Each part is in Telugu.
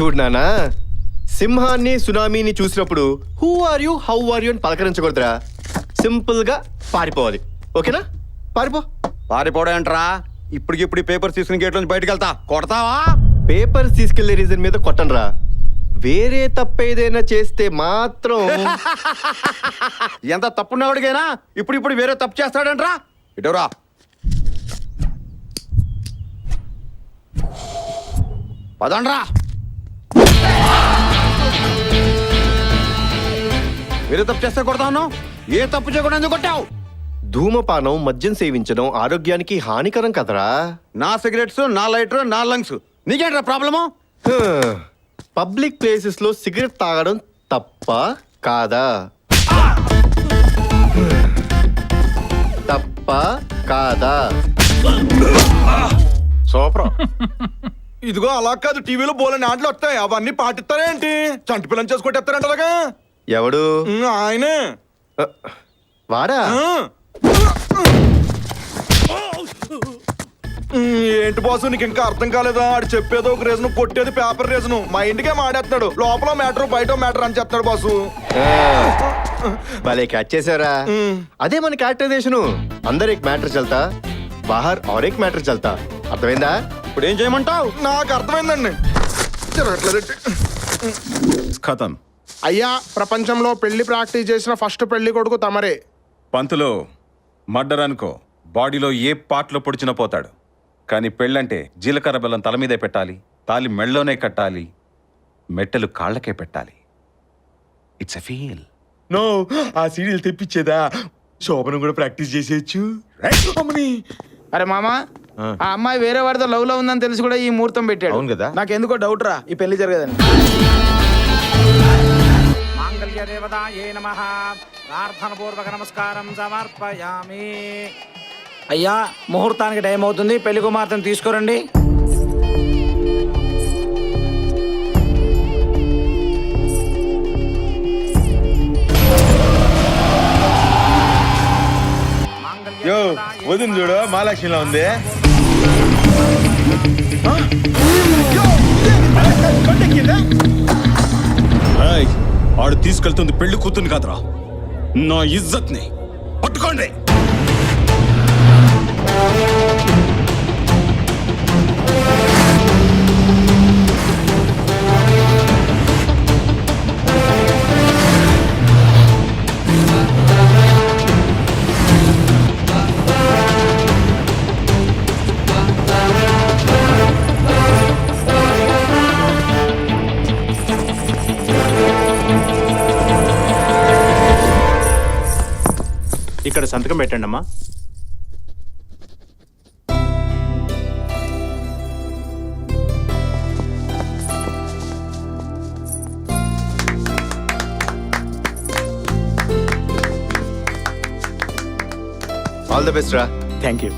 చూడు నానా సింహాన్ని సునామీని చూసినప్పుడు who are you how are you అని పలకరించకూడదురా. సింపుల్గా పారిపోవాలి. ఓకేనా? పారిపో. పారిపోవడం ఏంట్రా ఇప్పటికిప్పుడు పేపర్స్ తీసుకుని గేట్ నుంచి బయటకు వెళ్తా కొడతావా? పేపర్స్ తీసుకెళ్ళే రీజన్ మీద కొట్టనరా. వేరే తప్పేదైనా చేస్తే మాత్రం ఎంత తప్పున్నవాడికైనా ఇప్పుడు ఇప్పుడు వేరే తప్పు చేస్తాడంట్రా? ఇటవరా పదండ్రా. వేరే తప్పు చేస్తే కొడతాను? ఏ తప్పు చేయకుండా ఎందుకు కొట్టావు? ధూమపానం మద్యం సేవించడం ఆరోగ్యానికి హానికరం కదరా. నా సిగరెట్స్ నా లైటర్ నా లంగ్స్. నీకేంట్రా ప్రాబ్లము? పబ్లిక్ ప్లేసెస్లో సిగరెట్ తాగడం తప్ప కాదా? తప్ప కాదా? సూపర్. ఇదిగో అలా కాదు టీవీలో బోలని ఆటలు వస్తాయి. అవన్నీ పాటిస్తారేంటి? చంటి పిల్లని చేసుకుంటేస్తారంట అలాగా? ఎవడు? ఆయన. వాడా? ఏంటి బాసు నీకు ఇంకా అర్థం కాలేదా? ఆడు చెప్పేదో ఒక రీజన్ కొట్టేది పేపర్ రీజన్ మా ఇంటికే మాడేస్తాడు లోపల మ్యాటర్ బయట మ్యాటర్ అని చెప్తాడు బాసు. భలే క్యాచ్ చేసారా అదే మన క్యారెక్టరైజేషన్ అందరు మ్యాటర్ చల్తా బహర్ ఆరేక్ మ్యాటర్ చల్తా. అర్థమైందా? ఇప్పుడు ఏం చేయమంటావు? నాకు అర్థమైందండి. జరగట్లేదండి ఖతం. అయ్యా ప్రపంచంలో పెళ్ళి ప్రాక్టీస్ చేసిన ఫస్ట్ పెళ్ళి కొడుకు తమరే. పంతులో మర్డర్ అనుకో బాడీలో ఏ పార్ట్లో పొడిచినా పోతాడు. కానీ పెళ్ళంటే జీలకర్ర బెల్లం తల మీదే పెట్టాలి తాలి మెళ్ళలోనే కట్టాలి మెట్టెలు కాళ్ళకే పెట్టాలి. ఇట్స్ ఎ ఫీల్ నో ఆ సీరియల్ తెప్పించేదా? శోభను కూడా ప్రాక్టీస్ చేసేయచ్చు. అరే మామా ఆ. అమ్మాయి వేరే వాడితో లవ్లో ఉందని తెలిసి కూడా ఈ ముహూర్తం పెట్టాడు. అవును కదా? నాకు ఎందుకో డౌట్ రా ఈ పెళ్ళి జరగదని. మాంగళ్య దేవతాయే నమ. ప్రార్థనపూర్వక నమస్కారం సమర్పయామి. అయ్యా ముహూర్తానికి టైం అవుతుంది. పెళ్ళి కుమార్తెను తీసుకురండి. యో వదిన చూడు మహాలక్ష్మిలా ఉంది. ఆడు తీసుకెళ్తుంది పెళ్ళి కూతుని కాదురా. నా ఇజ్జత్ని. పట్టుకోండి. సంతకం పెట్టండి అమ్మా. ఆల్ ద బెస్ట్ రా థ్యాంక్ యూ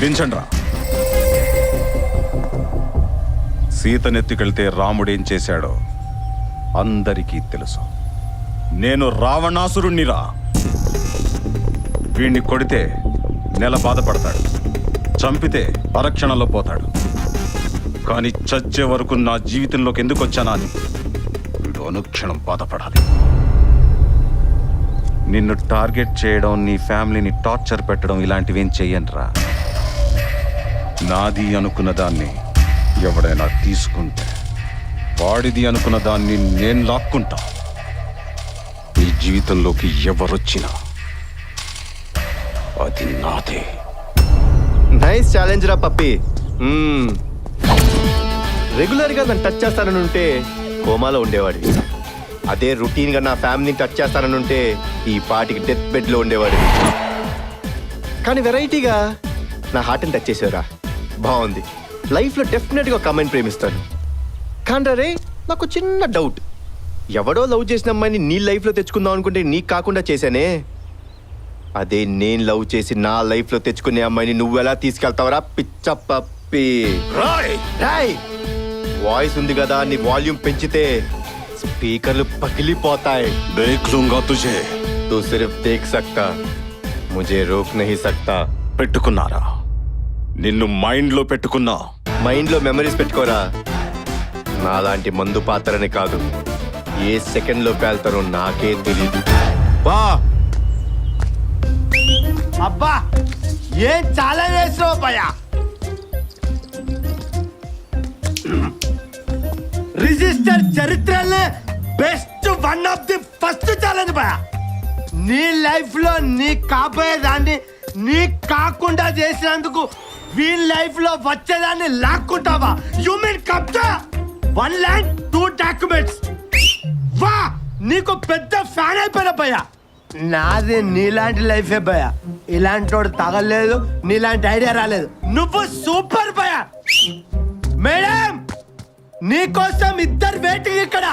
దించండ్రా సీతనెత్తికెళ్తే రాముడేం చేశాడో అందరికీ తెలుసు. నేను రావణాసురుణ్ణిరా. వీణ్ణి కొడితే నెల బాధపడతాడు. చంపితే పరక్షణలో పోతాడు. కానీ చచ్చే వరకు నా జీవితంలోకి ఎందుకు వచ్చానా అని వీడు అనుక్షణం బాధపడాలి. నిన్ను టార్గెట్ చేయడం నీ ఫ్యామిలీని టార్చర్ పెట్టడం ఇలాంటివేం చెయ్యనురా. నాది అనుకున్న దాన్ని ఎవడైనా తీసుకుంటే వాడిది అనుకున్న దాన్ని నేను లాక్కుంటా. నీ జీవితంలోకి ఎవరొచ్చినా అది నాదే. నైస్ ఛాలెంజ్ రా పప్పి. రెగ్యులర్గా నన్ను టచ్ చేస్తానని ఉంటే కోమాలో ఉండేవాడివి అదే రొటీన్గా నా ఫ్యామిలీని టచ్ చేస్తానని ఉంటే ఈ పాటికి డెత్ బెడ్లో ఉండేవాడివి కానీ వెరైటీగా నా హార్ట్ని టచ్ చేసేవరా. బాగుంది. లైఫ్లో డెఫినెట్గా ఒక అమ్మాయిని ప్రేమిస్తాను కాంటారే నాకు చిన్న డౌట్. ఎవడో లవ్ చేసిన అమ్మాయిని నీ లైఫ్లో తెచ్చుకుందాం అనుకుంటే నీకు కాకుండా చేశానే? అదే నేను లవ్ చేసి నా లైఫ్లో తెచ్చుకునే అమ్మాయిని నువ్వెలా తీసుకెళ్తావరా పిచ్చ పప్పి? వాయిస్ ఉంది కదా నీ వాల్యూమ్ పెంచితే స్పీకర్లు పగిలిపోతాయి. ముజే రోక్ నహి సక్తా. పెట్టుకున్నారా? నిన్ను మైండ్లో పెట్టుకున్నా. మైండ్లో మెమరీస్ పెట్టుకోరా. నాలాంటి మందు పాత్రని కాదు. ఏ సెకండ్లో పేల్తారో నాకే తెలియదు బా! అబ్బా! ఏం చాలా చేసినావు భయ రిజిస్టర్ చరిత్రలో best one of the first challenge భయ నీ లైఫ్లో నీ కాబోయే దాన్ని నీ కాకుండా చేసినందుకు వీళ్ళ లైఫ్లో వచ్చేదాన్ని లాక్కుంటావా? యు మీన్ కబ్జా వన్ ల్యాండ్ టూ డాక్యుమెంట్స్ వా! నీకు పెద్ద ఫ్యాన్ అయిపోయిన భయ నాది నీలాంటి లైఫే భయ ఇలాంటి వాడు తగలేదు నీలాంటి ఐడియా రాలేదు. నువ్వు సూపర్ భయ మేడం నీకోసం ఇద్దరు వెయిటింగ్ ఇక్కడ.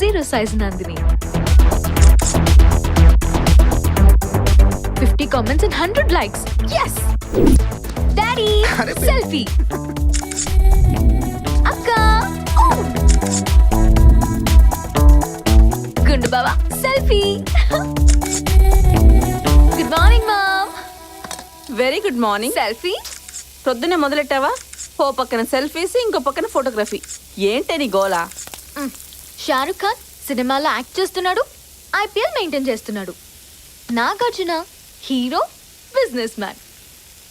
Zero size Nandini. Fifty comments and hundred likes yes daddy selfie అక్క గుండు బాబా selfie good morning mom very good morning selfie పొద్దున్నే మొదలెట్టావా? ఓ పక్కన సెల్ఫీస్ ఇంకో పక్కన ఫోటోగ్రఫీ ఏంటే నీ గోలా? షారుఖ్ ఖాన్ సినిమాలో యాక్ట్ చేస్తున్నాడు ఐపీఎల్ మెయింటైన్ చేస్తున్నాడు. Nagarjuna hero business man.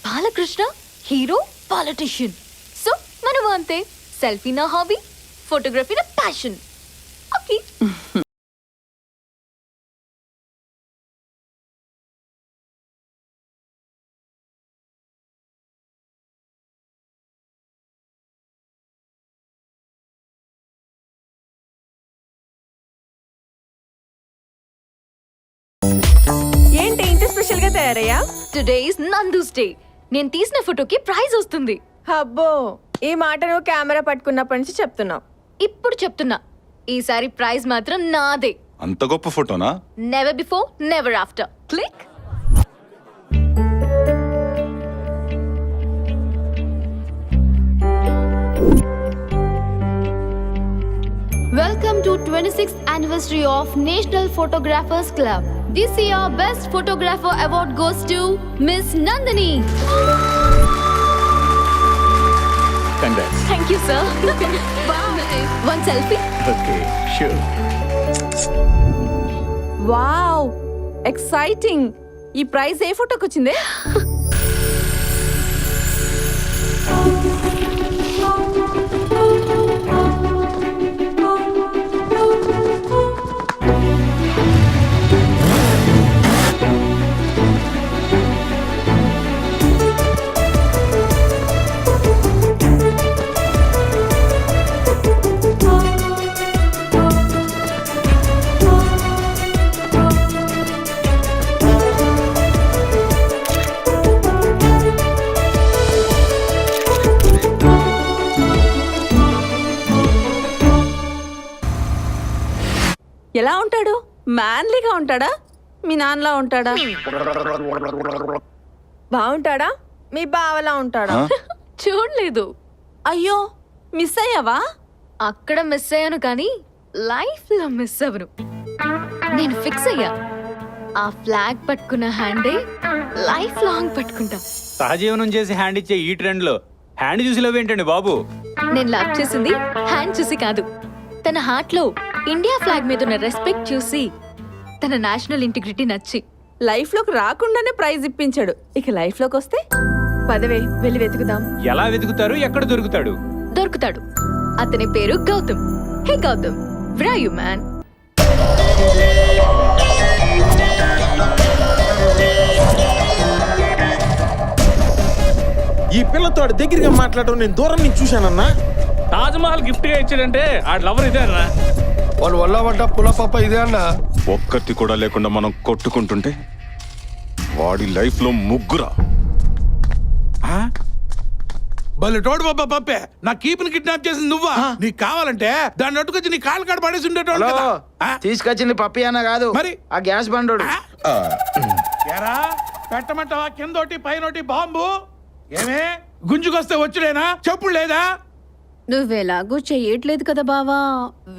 Balakrishna hero politician. So మనం అంతే. సెల్ఫీ నా హాబీ ఫోటోగ్రఫీ నా ప్యాషన్. తయారయ్యా టుడే ఇస్ నందూస్ డే నేను తీసిన ఫోటోకి ప్రైజ్ వస్తుంది. అబ్బో ఈ మాట నువ్వు కెమెరా పట్టుకున్నప్పటి నుంచి చెప్తున్నావు. ఇప్పుడు చెప్తున్నా. ఈసారి ప్రైజ్ మాత్రం నాదే. అంత గొప్ప ఫోటోనా? Never before never after click Welcome to 26th anniversary of National Photographers Club. This year Best Photographer Award goes to Miss Nandini. Congrats Thank you, sir. One selfie. Okay sure wow exciting ఈ ప్రైజ్ ఏ ఫోటోకి వచ్చిందే మ్యాన్లీగా ఉంటాడా? మీ నాన్నలా ఉంటాడా? బాగుంటాడా మీ బావలా ఉంటాడా? చూడలేదు. అయ్యో మిస్ అయ్యావా? అక్కడ మిస్ అయ్యాను కానీ లైఫ్లో మిస్ అవ్వను. నేను ఫిక్స్ అయ్యా. ఆ ఫ్లాగ్ పట్టుకున్న హ్యాండే లైఫ్ లాంగ్ పట్టుకుంటా. సహజీవనం చేసి హ్యాండ్ ఇచ్చే ఈ ట్రెండ్లో హ్యాండ్ చూసి లవ్ ఏంటండి బాబు? నేను లవ్ చేసింది హ్యాండ్ చూసి కాదు. తన హార్ట్లో ఇండియా ఫ్లాగ్ మీద ఉన్న రెస్పెక్ట్ చూసి తన నేషనల్ ఇంటిగ్రిటీ నచ్చి లైఫ్లోకి రాకుండానే ప్రైజ్ ఇప్పించాడు. ఇక లైఫ్లోకి వస్తే పదవే వెళ్ళి వెతుకుదాం. ఎలా వెతుకుతారు? ఎక్కడ దొరుకుతాడు? దొరుకుతాడు. అతని పేరు గౌతమ్. హే గౌతమ్ వ్రాయు మ్యాన్ ఈ పిల్లతో దగ్గరగా మాట్లాడటం నేను దూరం నుంచి చూశానన్నా. తాజ్ మహల్ గిఫ్ట్గా ఇచ్చాడంటే ఆ లవర్ ఇదే అన్న. వాళ్ళు వల్ల పడ్డ పులపప్ప ఇదే అన్న. ఒక్కటి కూడా లేకుండా మనం కొట్టుకుంటుంటే వాడి లైఫ్లో ముగ్గురా భలే తోడు బాబా పప్పే నా కీపుని కిడ్నాప్ చేసింది నువ్వా? నీకు కావాలంటే దాన్ని అట్టుకొచ్చి నీ కాలు కాడ పడేసి ఉండేటోడు కదా. ఆ? తీసుకొచ్చింది పప్పి అన్న కాదు. మరి? ఆ గ్యాస్ బండోడు. ఆ? ఎరా పెట్టమంటావా? కిందోటి పైనోటి బాంబు? ఏమే? గుంజుకొస్తే వచ్చుడేనా? చెప్పుడు లేదా? నువ్వెలాగూ చెయ్యట్లేదు కదా బావా.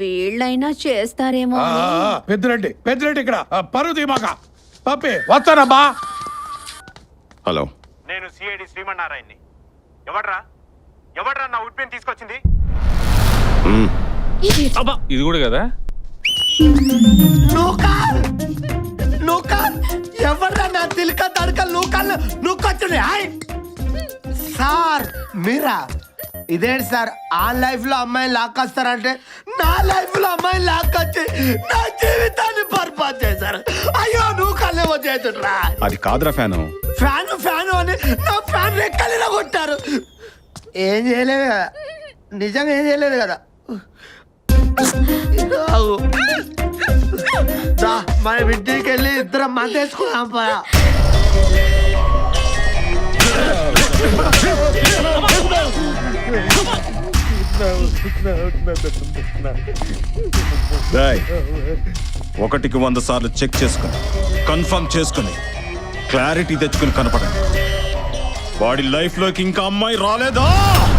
వీళ్ళైనా చేస్తారేమో పెద్దిరెడ్డి పెద్దిరెడ్డి ఇక్కడ. ఆ, పరువు తీమాక పప్పి వస్తానబ్బా హలో. నేను సిఐడి శ్రీమన్నారాయణని ఎవడ్రా? ఎవడ్రా నా ఉడ్పిని తీసుకొచ్చింది? అబ్బా ఇది కూడా కదా? నూకాల్ నూకాల్ ఎవరా నా తిలక తడక నూకాల్ నూకొచ్చునే హాయ్! సార్ మీరా? ఇదేంటి సార్? ఆ లైఫ్లో అమ్మాయిని లాక్కొస్తారంటే నా లైఫ్లో అమ్మాయిని లాక్కొచ్చి నా జీవితాన్ని బర్బాద్ చేశారు. అయ్యో నువ్వు కళ్ళేమో చేతుట్రా అది కాదురా ఫ్యాను. ఫ్యాన్ ఫ్యాన్ అని నా ఫ్యాన్ రెక్కలిలా కొట్టారు. ఏం చేయలేదు కదా. నిజంగా ఏం చేయలేదు కదా. మన ఇంటికి వెళ్ళి ఇద్దరం మందేసుకున్నాం పోయా ఒకటికి వంద సార్లు చెక్ చేసుకుని కన్ఫర్మ్ చేసుకుని క్లారిటీ తెచ్చుకుని కనపడండి. వాడి లైఫ్లోకి ఇంకా అమ్మాయి రాలేదా?